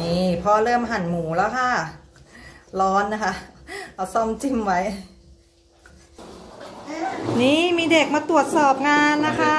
นี่พ่อเริ่มหั่นหมูแล้วค่ะ ร้อนนะคะ เอาซ่อมจิ้มไว้ นี่มีเด็กมาตรวจสอบงานนะคะ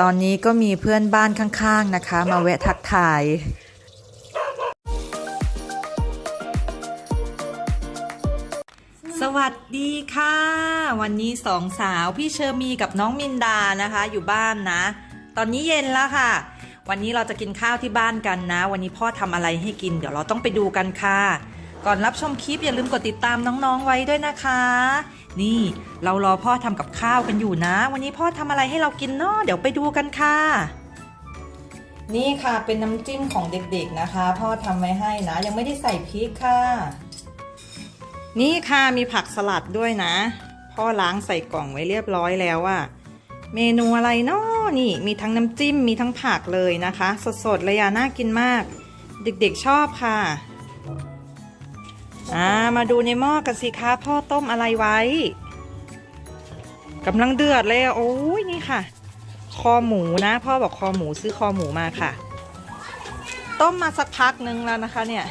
ตอนนี้ก็มีเพื่อนบ้านข้างๆนะคะ มาแวะทักทายสวัสดีค่ะ วันนี้สองสาวพี่เชอร์มีกับน้องมินดานะคะ อยู่บ้านนะ ตอนนี้เย็นแล้วค่ะ วันนี้เราจะกินข้าวที่บ้านกันนะ วันนี้พ่อทำอะไรให้กิน เดี๋ยวเราต้องไปดูกันค่ะ ก่อนรับชมคลิปอย่าลืมกดติดตามน้องๆไว้ด้วยนะคะ นี่เรารอพ่อทำกับข้าวกันอยู่นะ วันนี้พ่อทำอะไรให้เรากินเนาะเดี๋ยวไปดูกันค่ะ นี่ค่ะเป็นน้ำจิ้มของเด็กๆนะคะ พ่อทำไว้ให้นะ ยังไม่ได้ใส่พริกค่ะ นี่ค่ะมีผักสลัดด้วยนะ พ่อล้างใส่กล่องไว้เรียบร้อยแล้วอะ เมนูอะไรเนาะนี่มีทั้งน้ำจิ้มมีทั้งผักเลยนะคะ สดๆเลยอะน่ากินมาก เด็กๆชอบค่ะอ่ามาดูในหม้อกันสิคะพ่อต้มอะไรไว้กำลังเดือดเลยโอ้ยนี่ค่ะ คอหมูนะพ่อบอกคอหมูซื้อคอหมูมาค่ะ ต้มมาสักพักนึงแล้วนะคะเนี่ย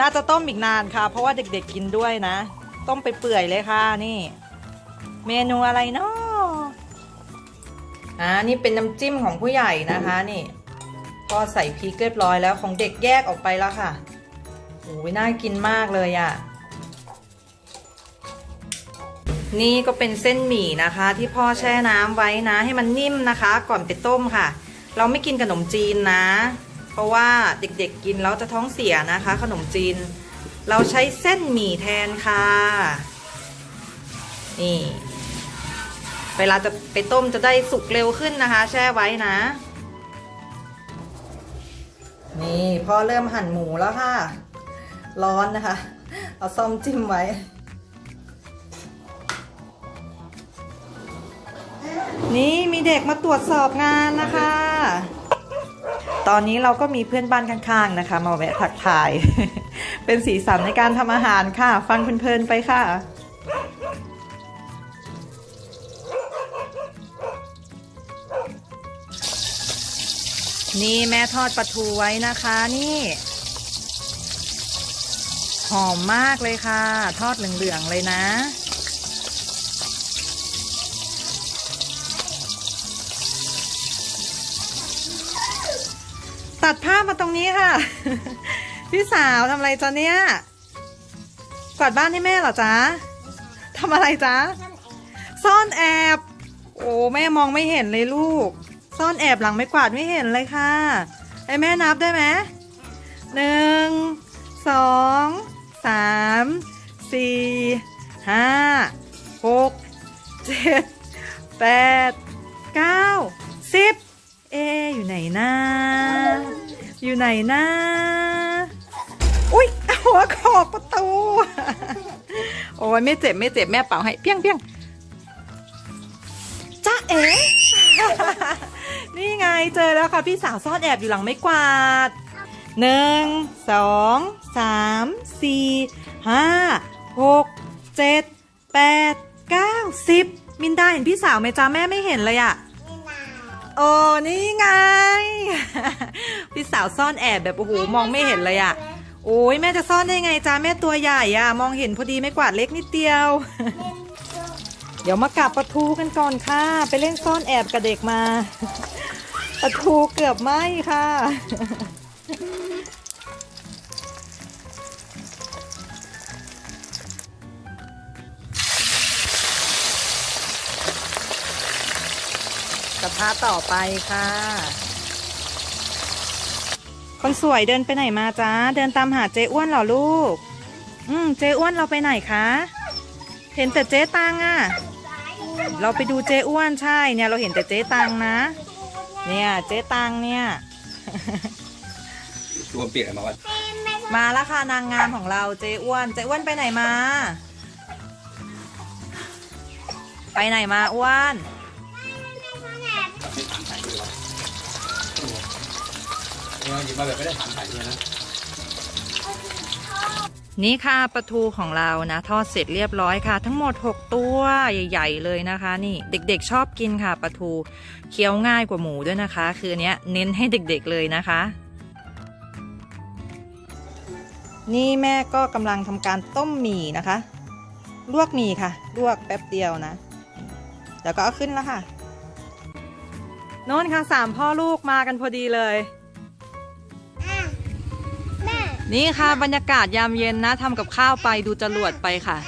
น่าจะต้มอีกนานค่ะ เพราะว่าเด็กๆกินด้วยนะ ต้มไปเปื่อยเลยค่ะนี่ เมนูอะไรเนาะ อ่านี่เป็นน้ำจิ้มของผู้ใหญ่นะคะนี่ก็ใส่พริกเรียบร้อยแล้วของเด็กแยกออกไปแล้วค่ะโอ้ยน่ากินมากเลยอะ่ะ นี่ก็เป็นเส้นหมี่นะคะ ที่พ่อแช่น้ำไว้นะ ให้มันนิ่มนะคะ ก่อนไปต้มค่ะ เราไม่กินขนมจีนนะ เพราะว่าเด็กๆกินแล้วจะท้องเสียนะคะ ขนมจีน เราใช้เส้นหมี่แทนค่ะ นี่ เวลาจะไปต้มจะได้สุกเร็วขึ้นนะคะ แช่ไว้นะ นี่พ่อเริ่มหั่นหมูแล้วค่ะ ร้อนนะคะ เอาซ่อมจิ้มไว้นี่มีเด็กมาตรวจสอบงานนะคะ ตอนนี้เราก็มีเพื่อนบ้านข้างๆนะคะ มาแวะทักทาย เป็นสีสันในการทำอาหารค่ะ ฟังเพลินๆไปค่ะ นี่แม่ทอดปลาทูไว้นะคะนี่ หอมมากเลยค่ะ ทอดเหลืองๆเลยนะ ตัดภาพมาตรงนี้ค่ะ พี่สาวทำอะไรจ๊ะเนี่ยกวาดบ้านให้แม่เหรอจ๊ะทำอะไรจ๊ะซ่อนแอบ โอ้แม่มองไม่เห็นเลยลูก ซ่อนแอบหลังไม่กวาดไม่เห็นเลยค่ะให้แม่นับได้ไหมหนึ่งสองสามสี่ห้าหกเจ็ดแปดเก้าสิบเอ อยู่ไหนนะอยู่ไหนนะอุ๊ยหัวขอบประตู โอ้ยไม่เจ็บไม่เจ็บแม่เป่าให้เพียงเพียงจ้าเอ๋ นี่ไงเจอแล้วค่ะพี่สาวซ่อนแอบอยู่หลังไม้กวาดหนึ่งสองสามสี่ห้าหกเจ็ดแปดเก้าสิบมินดาเห็นพี่สาวไหมจ้าแม่ไม่เห็นเลยอะโอ้นี่ไง พี่สาวซ่อนแอบแบบโอ้โหมองไม่เห็นเลยอะโอ้ยแม่จะซ่อนได้ไงจ้าแม่ตัวใหญ่อะมองเห็นพอดีไม่กวาดเล็กนิดเดียว เดี๋ยวมากลับปลาทูกันก่อนค่ะ ไปเล่นซ่อนแอบกับเด็กมา ปลาทูเกือบไหมค่ะ กระทะต่อไปค่ะ คนสวยเดินไปไหนมาจ้าเดินตามหาเจ๊อ้วนเหรอลูก อืมเจ๊อ้วนเราไปไหนคะ เห็นแต่เจ๊ตังอะเราไปดูเจ๊อ้วนใช่เนี่ยเราเห็นแต่เจ๊ตังนะ เนี่ยเจ๊ตังเนี่ยรวมเปลี่ยนกันมาว่ามาแล้วค่ะนางงามของเราเจ๊อ้วนเจ๊อ้วนไปไหนมา ไปไหนมาอ้วนไม่ถามถ่ายด้วยวะเนี่ยหยิบมาแบบไม่ได้ถามถ่ายด้วยนะ นี่ค่ะปลาทูของเรานะ ทอดเสร็จเรียบร้อยค่ะ ทั้งหมด 6 ตัวใหญ่ๆเลยนะคะ นี่เด็กๆชอบกินค่ะปลาทูเคี้ยวง่ายกว่าหมูด้วยนะคะ คืออนเนี้ยเน้นให้เด็กๆเลยนะคะ นี่แม่ก็กำลังทำการต้มหมี่นะคะ ลวกหมี่ค่ะ ลวกแป๊บเดียวนะแล้วก็เอาขึ้นแล้วค่ะโน่นค่ะสามพ่อลูกมากันพอดีเลยอะแม่ นี่ค่ะบรรยากาศยามเย็นนะทำกับข้าวไปดูจรวดไปค่ะ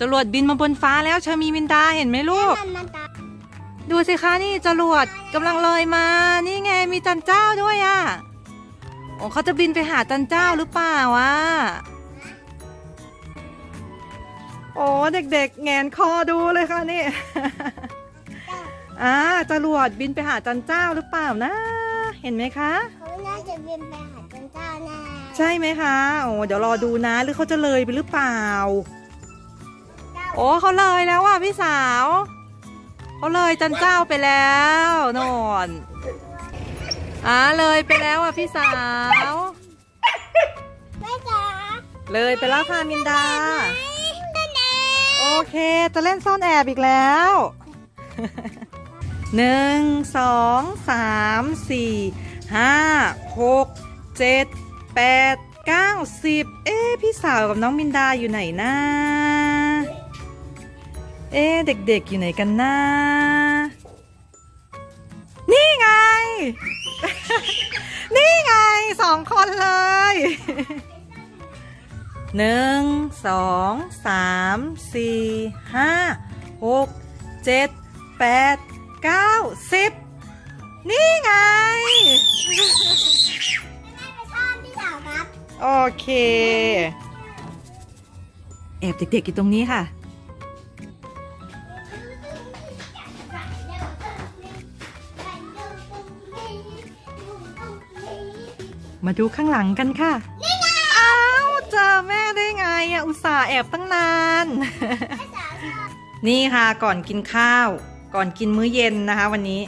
จรวดบินมาบนฟ้าแล้วเชอมีมินดาเห็นไหมลูก ดูสิคะนี่จรวดกำลังลอยมา นี่ไงมีจันเจ้าด้วยอะ่ะโอ้เขาจะบินไปหาจันเจ้าหรือเปล่าวะโอ้เด็กๆแงนคอดูเลยค่ะนี่อ่าจรวดบินไปหาจันเจ้าหรือเปล่านะ เห็นไหมคะเขาน่าจะบินไปหาจันเจ้าแน่ ใช่ไหมคะโอ้เดี๋ยวรอดูนะหรือเขาจะเลยไปหรือเปล่าเจ้าโอ้เขาเลยแล้วอะพี่สาวเขาเลยจันเจ้าไปแล้วโนนอ่าเลยไปแล้วอะพี่สาวแม่จ๋าเลยไปแล้วค่ะมินดาแม่แน่โอเค จะเล่นซ่อนแอบอีกแล้วหนึ่งสองสามสี่ห้าหกเจ็ด แปดเก้าสิบเอ๊ะพี่สาวกับน้องมินดาอยู่ไหนนะ เอ๊ะเด็กๆอยู่ไหนกันนะ นี่ไง นี่ไงสองคนเลยหนึ่งสองสามสี่ห้าหกเจ็ดแปดเก้าสิบนี่ไง โอเคแอบเด็กๆอยู่ตรงนี้ค่ะ มาดูข้างหลังกันค่ะอ้าวเจอแม่ได้ไงอะอุตส่าห์แอบตั้งนาน นี่ค่ะก่อนกินข้าว ก่อนกินมื้อเย็นนะคะ วันนี้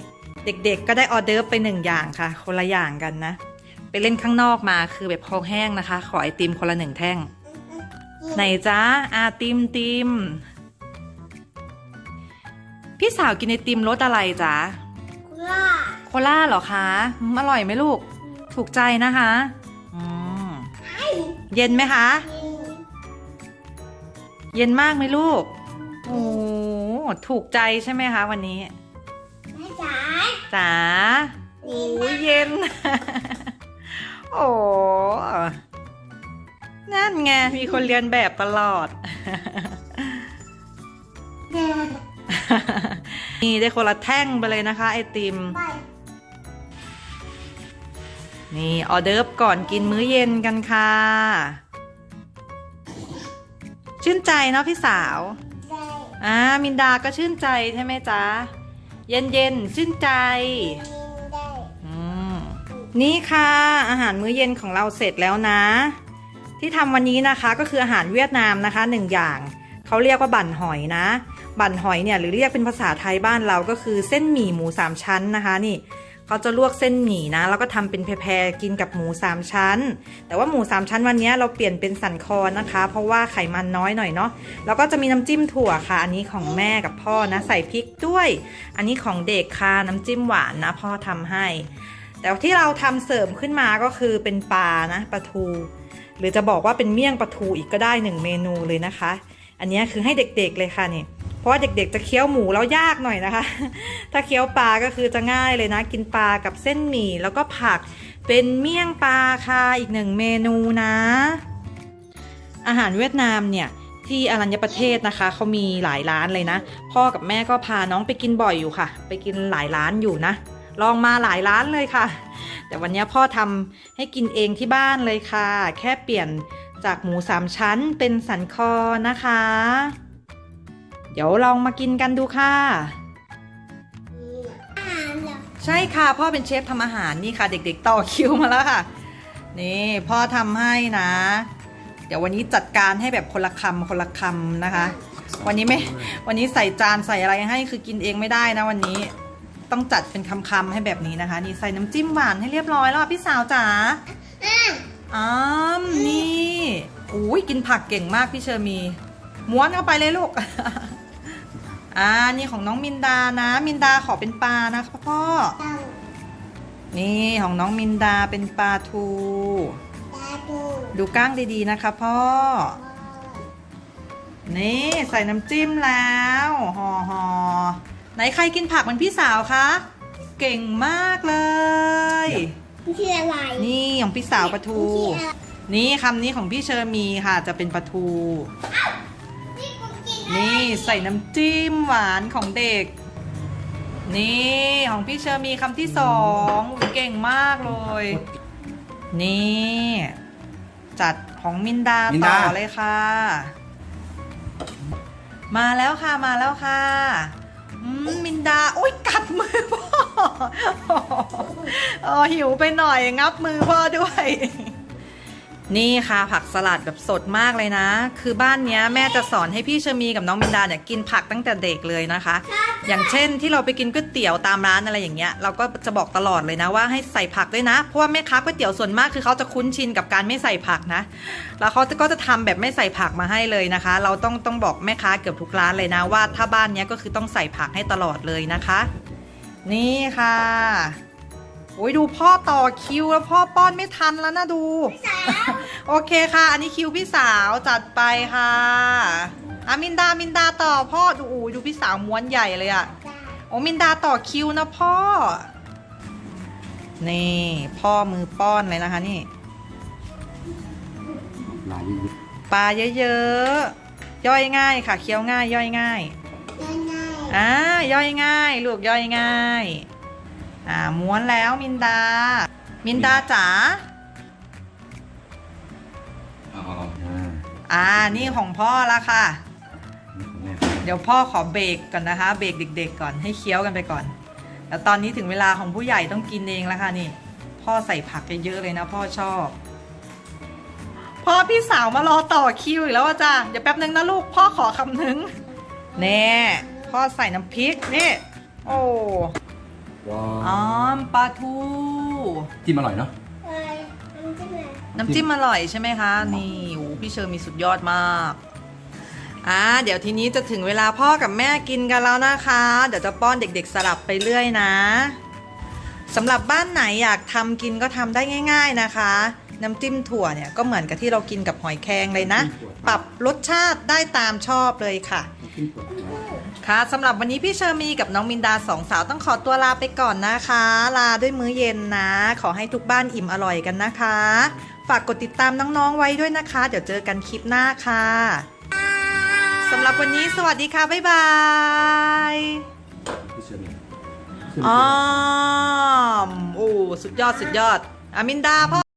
เด็กๆก็ได้ออเดอร์ฟไปหนึ่งอย่างค่ะ คนละอย่างกันนะ ไปเล่นข้างนอกมาคือแบบคอแห้งนะคะ ขอไอติมคนละหนึ่งแท่ง ไหนจ๊ะอาติมติม พี่สาวกินไอติมรสอะไรจ๊ะคุณล่าโคล่าเหรอคะอืมอร่อยไหมลูก ถูกใจนะคะอืมเย็นไหมคะ เย็นมากไหมลูก โอ้ถูกใจใช่ไหมคะวันนี้แม่จ๋าจ๋า ไง มีคนเรียนแบบตลอด นี่ได้คนละแท่งไปเลยนะคะ ไอติมไปนี่ออเดิร์ฟก่อนกินมื้อเย็นกันค่ะ ชื่นใจเนาะพี่สาวได้อ่ามินดาก็ชื่นใจใช่ไหมจ๊ะ เย็นเย็นๆชื่นใจยิงได้อืมนี่ค่ะ อาหารมื้อเย็นของเราเสร็จแล้วนะ ที่ทำวันนี้นะคะก็คืออาหารเวียดนามนะคะหนึ่งอย่างเขาเรียกว่าบั่นหอยนะ บั่นหอยเนี่ยหรือเรียกเป็นภาษาไทยบ้านเราก็คือเส้นหมี่หมูสามชั้นนะคะนี่เขาจะลวกเส้นหมี่นะ แล้วก็ทำเป็นแพรๆกินกับหมูสามชั้น แต่ว่าหมูสามชั้นวันนี้เราเปลี่ยนเป็นสันคอนะคะ เพราะว่าไขมันน้อยหน่อยเนาะแล้วก็จะมีน้ำจิ้มถั่วค่ะ อันนี้ของแม่กับพ่อนะใส่พริกด้วย อันนี้ของเด็กค่ะน้ำจิ้มหวานนะ พ่อทำให้ แต่ที่เราทำเสริมขึ้นมาก็คือเป็นปลานะปลาทู หรือจะบอกว่าเป็นเมี่ยงปลาทูอีกก็ได้หนึ่งเมนูเลยนะคะ อันนี้คือให้เด็กๆเลยค่ะเนี่ยเพราะว่าเด็กๆจะเคี้ยวหมูแล้วยากหน่อยนะคะ ถ้าเคี้ยวปลาก็คือจะง่ายเลยนะ กินปลากับเส้นหมี่แล้วก็ผักเป็นเมี่ยงปลาค่ะอีกหนึ่งเมนูนะ อาหารเวียดนามเนี่ยที่อรัญญประเทศนะคะเขามีหลายร้านเลยนะ พ่อกับแม่ก็พาน้องไปกินบ่อยอยู่ค่ะ ไปกินหลายร้านอยู่นะ ลองมาหลายร้านเลยค่ะ แต่วันนี้พ่อทำให้กินเองที่บ้านเลยค่ะ แค่เปลี่ยนจากหมูสามชั้นเป็นสันคอนะคะ เดี๋ยวลองมากินกันดูค่ะ ใช่ค่ะพ่อเป็นเชฟทำอาหารนี่ค่ะ เด็ก ๆ ต่อคิวมาแล้วค่ะ นี่พ่อทำให้นะ เดี๋ยววันนี้จัดการให้แบบคนละคำคนละคำนะคะ วันนี้ไม่ วันนี้ใส่จานใส่อะไรให้คือกินเองไม่ได้นะวันนี้ ต้องจัดเป็นคำๆให้แบบนี้นะคะ นี่ใส่น้ำจิ้มหวานให้เรียบร้อยแล้วอะพี่สาวจ๋าอะอ้ามนี่อุ้ยกินผักเก่งมากพี่เชอร์มี ม้วนเข้าไปเลยลูก อ่านี่ของน้องมินดานะ มินดาขอเป็นปลานะคะพ่อเต่านี่ของน้องมินดาเป็นปลาทูตาดูดูก้างดีๆนะคะพ่อ นี่ใส่น้ำจิ้มแล้วห่อห่อ ไหนใครกินผักเหมันพี่สาวคะ เก่งมากเลยนี่คืออะไรนี่ของพี่สาวปลาทูนี่คืออะไรนี่คำนี้ของพี่เชอร์มีค่ะจะเป็นปลาทู นี่กูกินนี่ใส่น้ำจิ้มหวานของเด็ก นี่ของพี่เชอร์มีคำที่สองอุ๊ยเก่งมากเลย นี่ จัดของมินดามินต่ดา อเลยค่ะ มาแล้วค่ะมาแล้วค่ะอื มินดา โอ้ยกัดมือพ่อออหิวไปหน่อยงับมือพ่อด้วย นี่ค่ะผักสลัดแบบสดมากเลยนะ คือบ้านเนี้ยแม่จะสอนให้พี่เชอมีกับน้องมินดาเนี่ยกินผักตั้งแต่เด็กเลยนะคะ อย่างเช่นที่เราไปกินก๋วยเตี๋ยวตามร้านอะไรอย่างเงี้ยเราก็จะบอกตลอดเลยนะว่าให้ใส่ผักด้วยนะ เพราะว่าแม่ค้าก๋วยเตี๋ยวส่วนมากคือเขาจะคุ้นชินกับการไม่ใส่ผักนะ แล้วเขาก็จะทำแบบไม่ใส่ผักมาให้เลยนะคะ เราต้องต้องบอกแม่ค้าเกือบทุกร้านเลยนะว่าถ้าบ้านเนี้ยก็คือต้องใส่ผักให้ตลอดเลยนะคะ นี่ค่ะ โอ้ยดูพ่อต่อคิวแล้วพ่อป้อนไม่ทันแล้วนะดู โอเคค่ะ อันนี้คิวพี่สาวจัดไปค่ะอามินดามินดาต่อพ่อดูอูดูพี่สาวม้วนใหญ่เลยอะโอ้มินดาต่อคิวนะพ่อ นี่พ่อมือป้อนเลยนะคะนี่ลายยืดปลาเยอะๆย่อยง่ายค่ะเคี้ยวง่าย ย่อยง่ายง่ายอ่าย่อยง่าย ลูกย่อยง่าย อ่าม้วนแล้วมินดา มินดาจ๋าอ๋ออ่าอ่านี่ของพ่อละค่ะนี่ของแม่เดี๋ยวพ่อขอเบรกก่อนนะคะ เบรกเด็ก ๆ ก่อนให้เคี้ยวกันไปก่อน แล้วตอนนี้ถึงเวลาของผู้ใหญ่ต้องกินเองแล้วค่ะนี่ พ่อใส่ผักเยอะๆเลยนะ พ่อชอบพ่อพี่สาวมารอต่อคิวอีกแล้วอะจ้ะเดี๋ยวแป๊บนึงนะลูกพ่อขอคำนึงแน่พ่อใส่น้ำพริกนี่ โอ้ ว้าอ๋อวปลาทู จิ้มอร่อยเนาะๆเอ้ยมันจะไหนน้ำจิ้มอร่อยใช่ไหมคะ นี่โอ้พี่เชอร์มีสุดยอดมากอ่าเดี๋ยวทีนี้จะถึงเวลาพ่อกับแม่กินกันแล้วนะคะ เดี๋ยวจะป้อนเด็กๆสลับไปเรื่อยนะสำหรับบ้านไหนอยากทำกินก็ทำได้ง่าย ๆนะคะ น้ำจิ้มถั่วเนี่ยก็เหมือนกับที่เรากินกับหอยแครงเลยนะ ปรับรสชาติได้ตามชอบเลยค่ะ จิ้มถั่วนะ ค่ะสำหรับวันนี้พี่เชอร์มีกับน้องมินดาสองสาวต้องขอตัวลาไปก่อนนะคะ ลาด้วยมื้อเย็นนะ ขอให้ทุกบ้านอิ่มอร่อยกันนะคะ ฝากกดติดตามน้องๆไว้ด้วยนะคะ เดี๋ยวเจอกันคลิปหน้าค่ะสำหรับวันนี้สวัสดีค่ะ บ๊ายบายพี่เชื่อมีอ๋อมโอ้สุดยอดสุดยอดอามินดาพ่อ